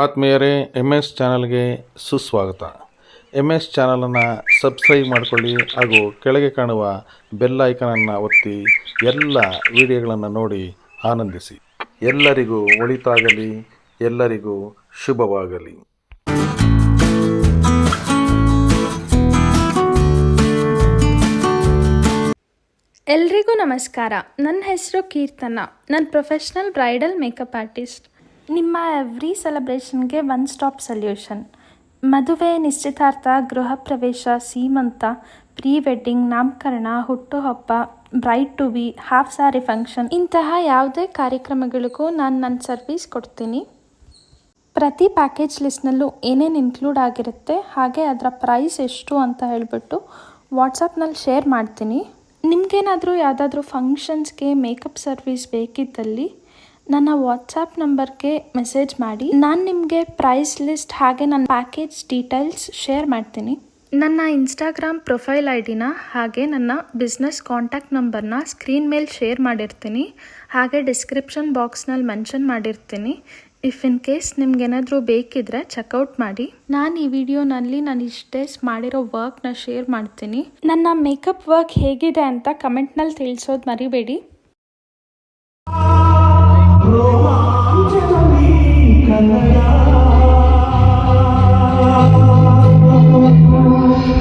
ಆತ್ಮೀಯರೇ M S ಚಾನಲ್ಗೆ ಸುಸ್ವಾಗತ. ಎಂ ಎಸ್ ಚಾನಲನ್ನು ಸಬ್ಸ್ಕ್ರೈಬ್ ಮಾಡಿಕೊಳ್ಳಿ ಹಾಗೂ ಕೆಳಗೆ ಕಾಣುವ ಬೆಲ್ ಐಕನನ್ನು ಒತ್ತಿ ಎಲ್ಲ ವಿಡಿಯೋಗಳನ್ನು ನೋಡಿ ಆನಂದಿಸಿ. ಎಲ್ಲರಿಗೂ ಒಳಿತಾಗಲಿ, ಎಲ್ಲರಿಗೂ ಶುಭವಾಗಲಿ. ಎಲ್ರಿಗೂ ನಮಸ್ಕಾರ. ನನ್ನ ಹೆಸರು ಕೀರ್ತನ. ನಾನು ಪ್ರೊಫೆಷ್ನಲ್ ಬ್ರೈಡಲ್ ಮೇಕಪ್ ಆರ್ಟಿಸ್ಟ್. ನಿಮ್ಮ ಎವ್ರಿ ಸೆಲೆಬ್ರೇಷನ್ಗೆ ಒನ್ ಸ್ಟಾಪ್ ಸೊಲ್ಯೂಷನ್ ಮದುವೆ, ನಿಶ್ಚಿತಾರ್ಥ, ಗೃಹ ಪ್ರವೇಶ, ಸೀಮಂತ ಪ್ರೀ ವೆಡ್ಡಿಂಗ್ ನಾಮಕರಣ, ಹುಟ್ಟುಹಬ್ಬ bride to be half sari function ಇಂತಹ ಯಾವುದೇ ಕಾರ್ಯಕ್ರಮಗಳಿಗೂ ನಾನು ನನ್ನ ಸರ್ವಿಸ್ ಕೊಡ್ತೀನಿ. ಪ್ರತಿ ಪ್ಯಾಕೇಜ್ ಲಿಸ್ಟ್ನಲ್ಲೂ ಏನೇನು ಇನ್ಕ್ಲೂಡ್ ಆಗಿರುತ್ತೆ, ಹಾಗೆ ಅದರ ಪ್ರೈಸ್ ಎಷ್ಟು ಅಂತ ಹೇಳಿಬಿಟ್ಟು ವಾಟ್ಸಪ್ನಲ್ಲಿ ಶೇರ್ ಮಾಡ್ತೀನಿ. ನಿಮಗೇನಾದರೂ ಯಾವುದಾದ್ರೂ ಫಂಕ್ಷನ್ಸ್ಗೆ ಮೇಕಪ್ ಸರ್ವಿಸ್ ಬೇಕಿದ್ದಲ್ಲಿ ನನ್ನ ವಾಟ್ಸಪ್ ನಂಬರ್ಗೆ ಮೆಸೇಜ್ ಮಾಡಿ. ನಾನು ನಿಮಗೆ ಪ್ರೈಸ್ ಲಿಸ್ಟ್ ಹಾಗೆ ನನ್ನ ಪ್ಯಾಕೇಜ್ ಡೀಟೇಲ್ಸ್ ಶೇರ್ ಮಾಡ್ತೀನಿ. ನನ್ನ ಇನ್ಸ್ಟಾಗ್ರಾಮ್ ಪ್ರೊಫೈಲ್ ಐ ಡಿನ ಹಾಗೆ ನನ್ನ ಬಿಸ್ನೆಸ್ ಕಾಂಟ್ಯಾಕ್ಟ್ ನಂಬರ್ನ ಸ್ಕ್ರೀನ್ ಮೇಲೆ ಶೇರ್ ಮಾಡಿರ್ತೀನಿ. ಹಾಗೆ ಡಿಸ್ಕ್ರಿಪ್ಷನ್ ಬಾಕ್ಸ್ನಲ್ಲಿ ಮೆನ್ಷನ್ ಮಾಡಿರ್ತೀನಿ. ಇಫ್ ಇನ್ ಕೇಸ್ ನಿಮ್ಗೇನಾದರೂ ಬೇಕಿದ್ರೆ ಚೆಕ್ಔಟ್ ಮಾಡಿ. ನಾನು ಈ ವಿಡಿಯೋನಲ್ಲಿ ನಾನು ಇಷ್ಟೇ ಮಾಡಿರೋ ವರ್ಕ್ನ ಶೇರ್ ಮಾಡ್ತೀನಿ. ನನ್ನ ಮೇಕಪ್ ವರ್ಕ್ ಹೇಗಿದೆ ಅಂತ ಕಮೆಂಟ್ನಲ್ಲಿ ತಿಳಿಸೋದು ಮರಿಬೇಡಿ.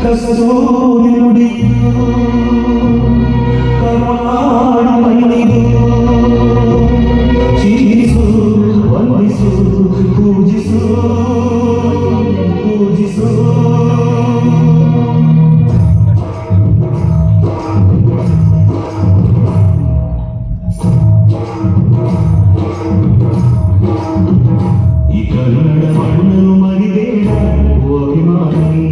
കസ്തൂരി ಕನ್ನಡ ಮಣ್ಣನ್ನು ಮರಿಬೇಡ ಓ ಅಭಿಮಾನಿ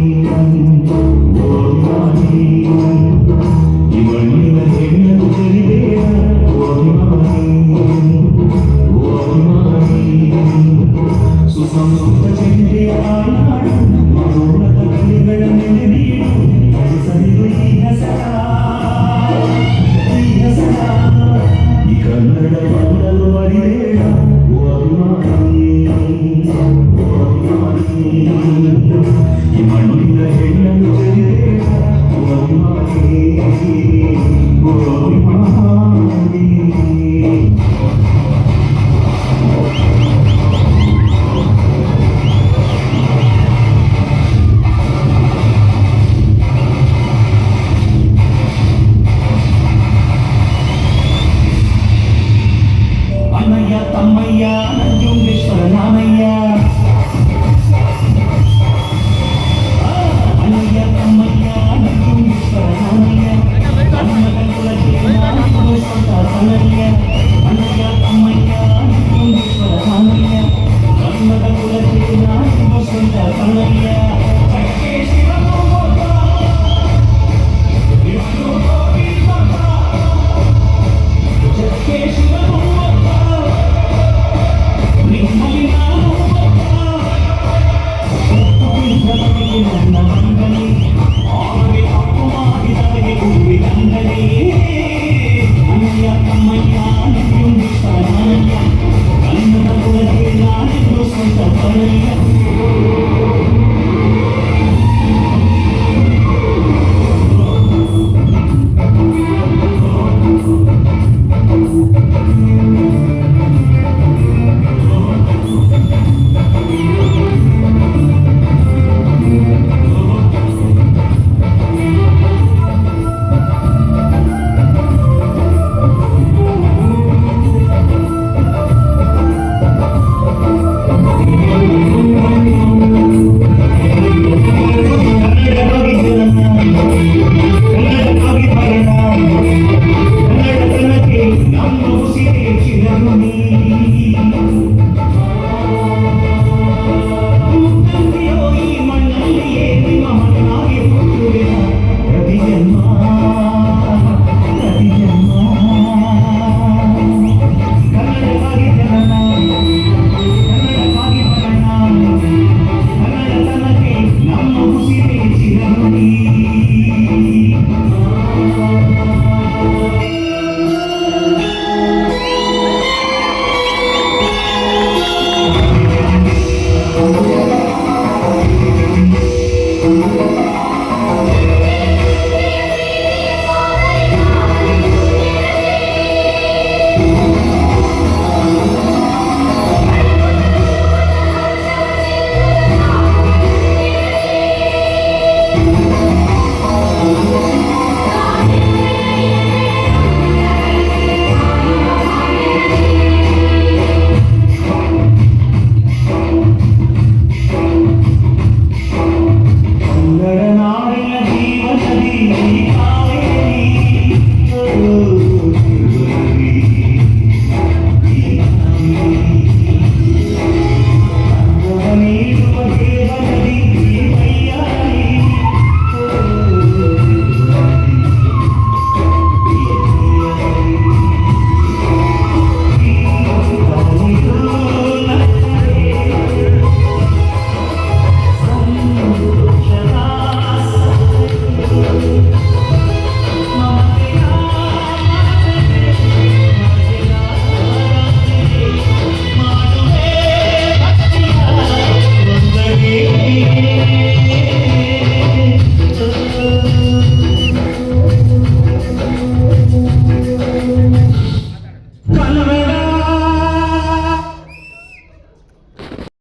Maria.